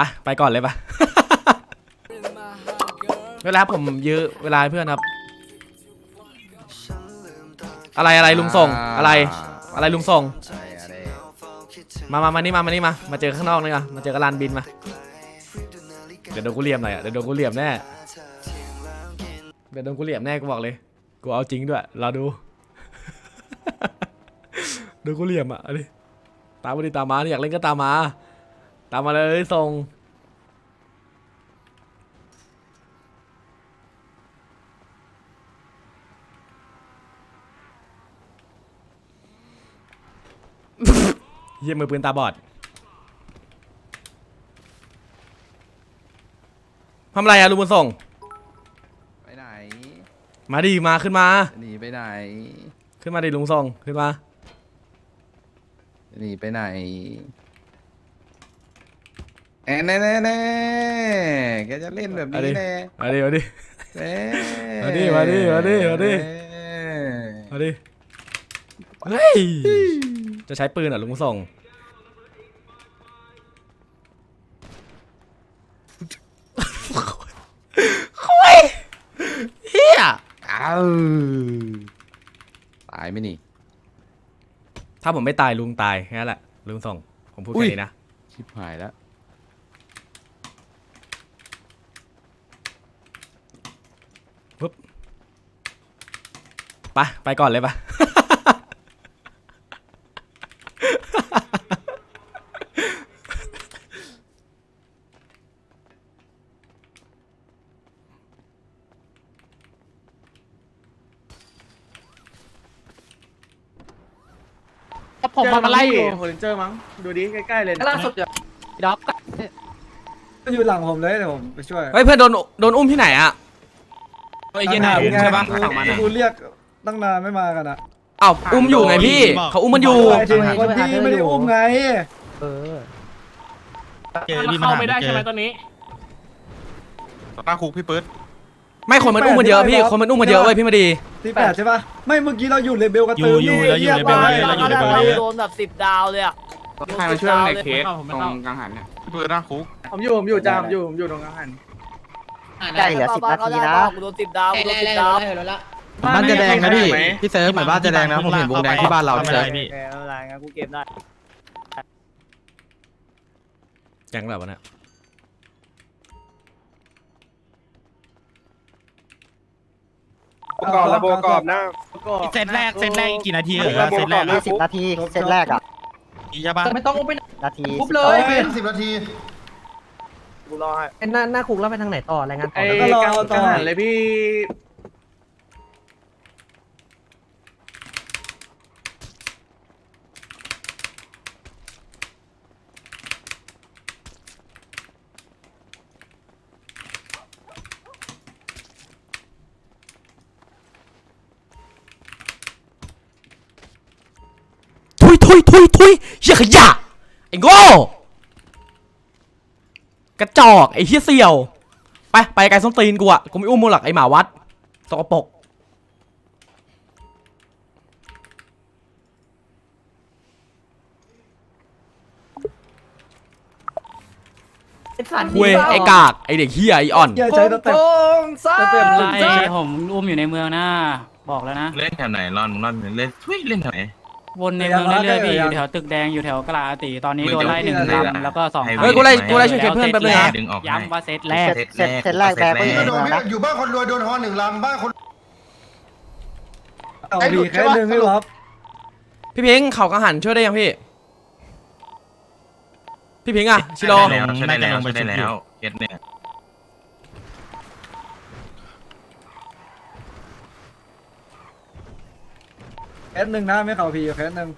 ไปไปก่อนเลยปะ เวลาผมยื้อเวลาให้เพื่อนครับ อะไรอะไรลุงส่งอะไร อะไรลุงส่ง มามามานี่มามานี่มา มาเจอข้างนอกนี่มามาเจอกับลานบินมา เดี๋ยวโดนกูเหลี่ยมหน่อยอะเดี๋ยวโดนกูเหลี่ยมแน่ เดี๋ยวโดนกูเหลี่ยมแน่กูบอกเลย กูเอาจริงด้วยรอดู โดนกูเหลี่ยมอะอันนี้ตามมาดิตามมาอยากเล่นก็ตามมา ตามมาเลยส่งเยี่ยมมือปืนตาบอดทำอะไรอะลุงบุญส่ง ไปไหน มาดิมาขึ้นมา หนีไปไหน ขึ้นมาดิลุงส่งขึ้นมา หนีไปไหน แอนแน่แน่แน่แกจะเล่นแบบเอาดินี้แน่มาดิมาดิแน่มาดิมาดิมาดิมาดิมาดิเฮ้ยจะใช้ปืนเหรอลุงส่งคุยเฮียอ้าวตายไหมนี่ ถ้าผมไม่ตายลุงตายแค่นั้นแหละลุงส่งผมพูดอุ้แค่ยนี้นะชิบหายแล้ว ไปไปก่อนเลยปะผมมามาไล่อยู่โฮลินเจอร์มั้ง ดูดิใกล้ๆเลยล่าสุดด็อกมันอยู่หลังผมเลยเดี๋ยวผมไปช่วยเฮ้ยเพื่อนโดนโดนอุ้มที่ไหนอะไอ้เย็นหนาใช่ปะกูเรียก ตั้งนานไม่มากันอะอ้าวอุ้มอยู่ไงพี่ เขาอุ้มมันอยู่ไอ้ทีมคนที่ไม่ได้อุ้มไง เออเข้าไม่ได้ใช่ไหมตอนนี้ หน้าคุกพี่ปื๊ดไม่คนมันอุ้มมันเยอะพี่ คนมันอุ้มมันเยอะเว้ยพี่มาดีที่แปดใช่ปะไม่เมื่อกี้เราอยู่เลเบลกันอยู่อยู่แล้วอยู่ในเบลไแล้วอยู่ในเบลเราโดนแบบสิบดาวเลยอะใครมาช่วยในเคสผมไม่เข้ากังหันเนี่ยพี่ปื๊ดหน้าคุกผมอยู่ผมอยู่จามอยู่ผมอยู่ตรงกลางหันใกล้เหลือสิบนาทีนะกูโดนสิบดาวกูโดนสิบดาว บ้านจะแดงนะพี่ พี่เซิร์ฟเหมือนบ้านจะแดงนะผมเห็นวงแดงที่บ้านเราไม่พี่ได้เซิร์ฟพี่แกไม่เป็นไรงั้นกูเก็บได้แก๊งแบบวะเนี่ยประกอบระบบประกอบนะเซตแรกเซตแรกอีกกี่นาทีเหรอเซตแรกสิบนาทีเซตแรกอะใช่ปะไม่ต้องไปนาทีปุ๊บเลยสิบนาทีกูรอให้หน้าหน้าคุกแล้วไปทางไหนต่อรายงานต่อแล้วก็รอต่อหันเลยพี่ ทุยทุยทุยทุยเหี้ยขยะไอ้โง่กระจอกไอ้เหี้ยเสี่ยว ไปไปไกลส้นตีนกูอะกูไม่อุ้มมึงหรอกไอ้หมาวัดสกปรกเว้ยไอ้กาก ไอ้เด็กเฮียไอ้อ่อน อย่าใช้สเต็ปสเต็ปไล่ผมอุ้มอยู่ในเมืองนะบอกแล้วนะ เล่นแถวไหนรอนรอนเล่นทุยเล่นแถวไหน วนในเมืองเรื่อยๆพี่อยู่แถวตึกแดงอยู่แถวกลาอาติตอนนี้โดนไล่หนึ่งลำแล้วก็สองเฮ้ยกูไล่กูไล่ช่วยเคสเพื่อนแป๊บนึงนะดึงออกให้ย้ำว่าเซตแรกเซตแรกเซตแรกแบกอยู่บ้านคนรวยโดนฮอหนึ่งลำบ้านคนเอาดีแค่หนึ่งไม่รับพี่พิงค์เขากังหันช่วยได้ยังพี่ พี่พิงค์อะชิโร่ได้แล้วใช่ได้แล้วใช่ได้แล้วเคสเนี่ย แค่หนึ่งนะไม่เข่าพีแค่หนึ่ง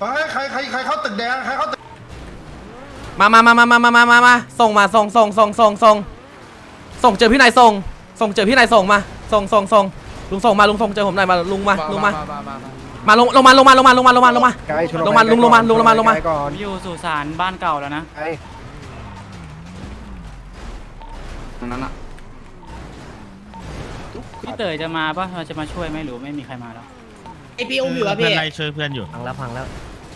เฮ้ยใครใครใครเข้าตึกแดงใครเข้าตึกมามามามามามามามามาส่งมาส่งส่งส่งส่งส่งส่งเจอพี่นายส่ง ส่งเจอพี่นายส่งมา ส่งส่งส่งลุงส่งมาลุงส่งเจอผมหน่อยมาลุงมาลุงมา มา ลงลงมาลงมาลงมาลงมาลงมาลงมาลงมาลุงลงมาลุงลงมาลงมาผมอยู่สุสานบ้านเก่าแล้วนะนั้นอะพี่เต๋อจะมาปะเราจะมาช่วยไหมหรือไม่มีใครมาแล้ว ไอพี่อุ้มอยู่อะเพื่อพี่นไล่ช่วยเพื่อนอยู่ พังแล้วพังแล้ว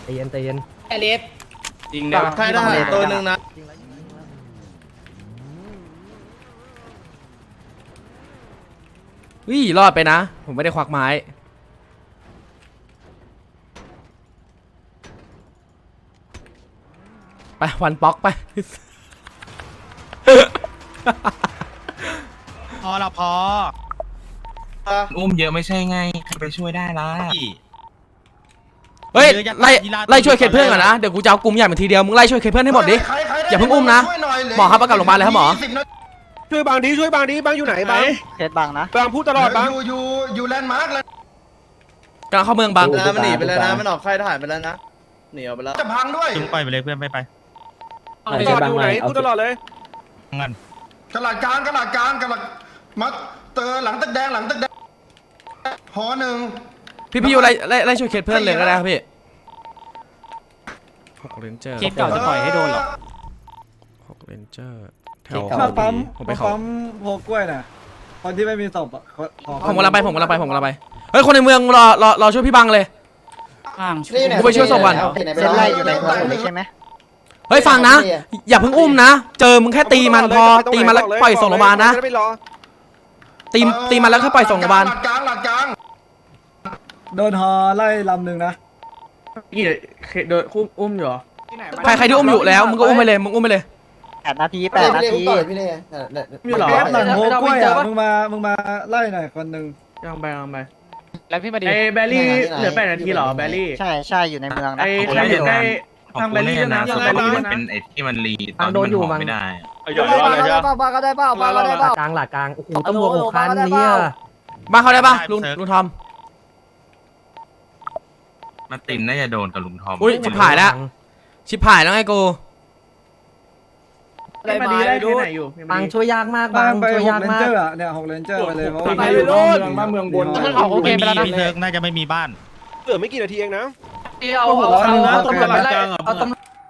ใจเย็นใจเย็นไอเล็บจริงได้ปะใครได้ตัวหนึ่งนะวิรอดไปนะ ผมไม่ได้ควักไม้ ไปวันป๊อกไป พอละพออุ้มเยอะไม่ใช่ไง ใครไปช่วยได้ล่ะเฮ้ยเยอะแยะไล่ยีราฟไล่ช่วยเคสเพื่อนก่อนนะ เดี๋ยวกูจะเอากลุ่มใหญ่มาทีเดียว มึงไล่ช่วยเคสเพื่อนให้หมดดิ ใครใครได้อย่าเพิ่งอุ้มนะช่วยน่ยเยหมอครับประกาศโรงพยาบาลเลยครับหมอยี่สินาทีช่วยบางดีช่วยบางดีบางอยู่ไหนบางเคสบังนะบางพูดตลอดบางอยู่อยู่อยู่แลนด์มาร์กเลยกำลังเข้าเมืองบางนะมันหนีไปแล้วนะ มันออกค่ายทหารไปแล้วนะ หนีออกไปแล้ว จะพังด้วย จุงปล่อยไปเลยเพื่อนไปไป ตลอดอยู่ไหนพูดตลอดเลยงั้นกระหลาดกลางกระหลาดกลางกระหลาดมัดเตอหลังตึกแดงหลังตึกแดงหอหนึ่ง พี่พี่อยู่ไล่ไล่ไล่ช่วยเคสเพื่อนเลยก็ได้ครับพี่หกเรนเจอร์เคสเก่าจะปล่อยให้โดนเหรอ หกเรนเจอร์แถวมาปั๊มผมไปมาเขาปั๊มโพกล้วยน่ะคนที่ไม่มีศพอะขอขอผมกำลังไปผมกำลังไปผมกำลังไปเฮ้ยคนในเมืองรอรอรอช่วยพี่บังเลยข้างช่วยกูไปช่วยศพก่อน เส้นไล่อยู่ในเมืองหมดเลยใช่ไหม เฮ้ยฟังนะ อย่าเพิ่งอุ้มนะ เจอมึงแค่ตีมันพอ ตีมันแล้วปล่อยส่งโรงพยาบาลนะไม่รอตีตีมันแล้วแค่ปล่อยส่งโรงพยาบาล หลัดกลางหลัดกลางโดนฮอไล่ลำหนึ่งนะใครใครที่อุ้มอยู่แล้วมึงก็อุ้มไปเลย มึงอุ้มไปเลยแปดนาทีแปดนาทีพี่เน่มีหรอหลังโพกล้วยอะมึงมา มึงมาไล่หน่อยคนหนึ่งแล้วพี่มาดีแบลลี่เหลือแปดนาทีหรอแบลลี่ ใช่ใช่อยู่ในเมืองนะผมไม่ได้ ทางแบลลี่นะแบลลี่มันเป็นไอ้ที่มันรีตอนที่มันหอไม่ได้ได้ป่าป่าก็ได้ป่าป่าก็ได้ป่ากลางหลักกลางโอ้โหตำรวจหกคันเนี่ยมาเขาได้ปะลุงลุงทอมมาตินน่าจะโดนกับลุงทอมอุ้ยชิบหายแล้วชิบหายแล้วไงกูได้มาดีได้แค่ไหนอยู่บางช่วยยากมากบาบางงไปช่วยหกยากเลนมาเจกอร์อะเนี่ยหกเลนเจอร์ไปเลยเพราะว่าไปเลยโลดบ้านเมืองบนมันออกโอเคไม่ไปมีแล้วนะพี่เซิร์กน่าจะไม่มีบ้านเหลือไม่กี่นาทีเองนะ เอาเอาเอาตำรวจไล่เอาตำ